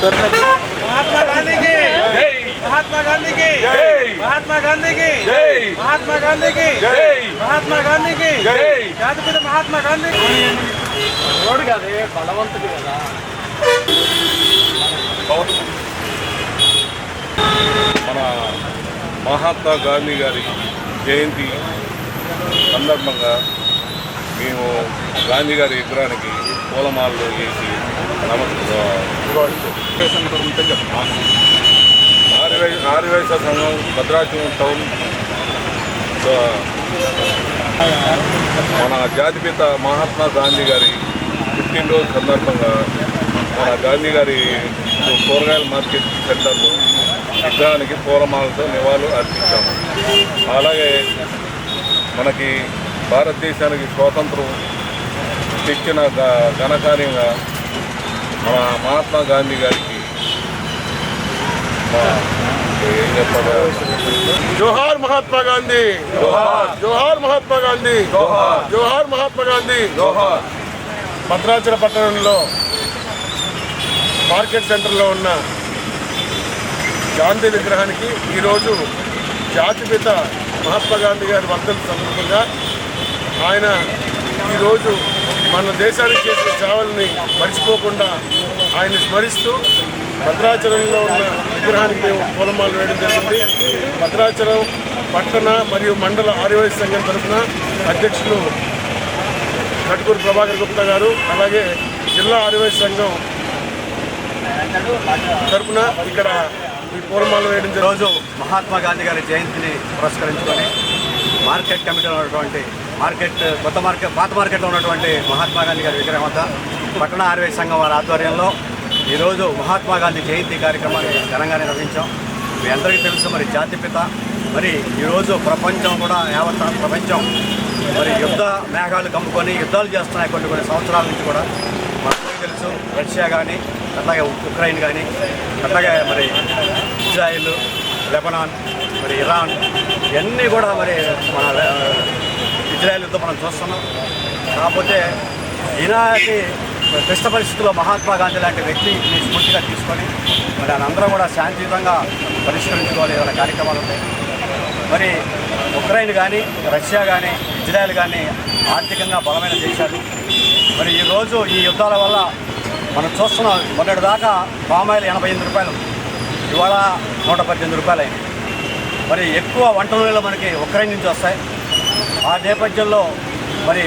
महात्मा गांधी की జై महात्मा गांधी की జై महात्मा गांधी की జై महात्मा गांधी की జై महात्मा गांधी की జై జాతిపిత మహాత్మా గాంధీ రోడ్డు కాదే బలవంతుడు కదా మన మహాత్మా గాంధీ గారి జయంతి సందర్భంగా మేము గాంధీ గారి విగ్రహానికి పూలమాలలు వేసి ఆర్యవై ఆర్యవైశ్య సంఘం భద్రాచలం టౌన్ మన జాతిపిత మహాత్మా గాంధీ గారి పుట్టినరోజు సందర్భంగా మన గాంధీ గారి కూరగాయల మార్కెట్ సెంటర్లో విగ్రహానికి పూలమాలతో నివాళులు అర్పించాము. అలాగే మనకి భారతదేశానికి స్వాతంత్రం తెచ్చిన ఘనకార్యంగా మన మహాత్మా గాంధీ గారికి జోహార్ మహాత్మా గాంధీ. జోహార్. జోహార్ మహాత్మా గాంధీ. జోహార్. జోహార్ మహాత్మా గాంధీ. భద్రాచల పట్టణంలో మార్కెట్ సెంటర్లో ఉన్న గాంధీ విగ్రహానికి ఈరోజు జాతిపిత మహాత్మా గాంధీ గారి వర్ధంతి సందర్భంగా ఆయన ఈరోజు మన దేశానికి చేసిన సేవల్ని మర్చిపోకుండా ఆయన స్మరిస్తూ భద్రాచలంలో ఉన్న విగ్రహానికి మేము పూలమాలు వేయడం జరిగింది. భద్రాచలం పట్టణ మరియు మండల ఆర్యవైశ్య సంఘం తరఫున అధ్యక్షులు కటుకూరు ప్రభాకర్ గుప్తా గారు అలాగే జిల్లా ఆదివాసీ సంఘం తరపున ఇక్కడ ఈ పూలమాలు వేయడం రోజు మహాత్మా గాంధీ గారి జయంతిని పురస్కరించుకొని మార్కెట్ కమిటీ ఉన్నటువంటి మార్కెట్ కొత్త మార్కెట్ పాత మార్కెట్లో ఉన్నటువంటి మహాత్మా గాంధీ గారి విగ్రహం వద్ద పట్టణ ఆర్వై సంఘం వారి ఆధ్వర్యంలో ఈరోజు మహాత్మా గాంధీ జయంతి కార్యక్రమాన్ని ఘనంగా నిర్వహించాం. మీ అందరికీ తెలుసు మరి జాతిపిత మరి ఈరోజు ప్రపంచం కూడా యావత్ ప్రపంచం మరి యుద్ధ మేఘాలు కమ్ముకొని యుద్ధాలు చేస్తున్నాయి కొన్ని కొన్ని సంవత్సరాల నుంచి కూడా. మనకు తెలుసు రష్యా కానీ అట్లాగే ఉక్రెయిన్ కానీ అట్లాగే మరి ఇజ్రాయిల్ లెబనాన్ మరి ఇరాన్ ఇవన్నీ కూడా మరి మన ఇజ్రాయెల్ యుద్ధం మనం చూస్తున్నాం. కాకపోతే ఈనాటి క్లిష్ట పరిస్థితుల్లో మహాత్మా గాంధీ లాంటి వ్యక్తిని స్ఫూర్తిగా తీసుకొని మరి అందరం కూడా శాంతియుతంగా పరిష్కరించుకోవాలి ఏమైనా కార్యక్రమాలు ఉంటాయి మరి ఉక్రెయిన్ కానీ రష్యా కానీ ఇజ్రాయెల్ కానీ ఆర్థికంగా బలమైన దేశాలు. మరి ఈరోజు ఈ యుద్ధాల వల్ల మనం చూస్తున్నాం మొన్నటి దాకా పామాయిల్ ఎనభై ఎనిమిది రూపాయలు ఇవాళ నూట పద్దెనిమిది రూపాయలు అయింది. మరి ఎక్కువ వంట నూనెలు మనకి ఉక్రెయిన్ నుంచి వస్తాయి. ఆ నేపథ్యంలో మరి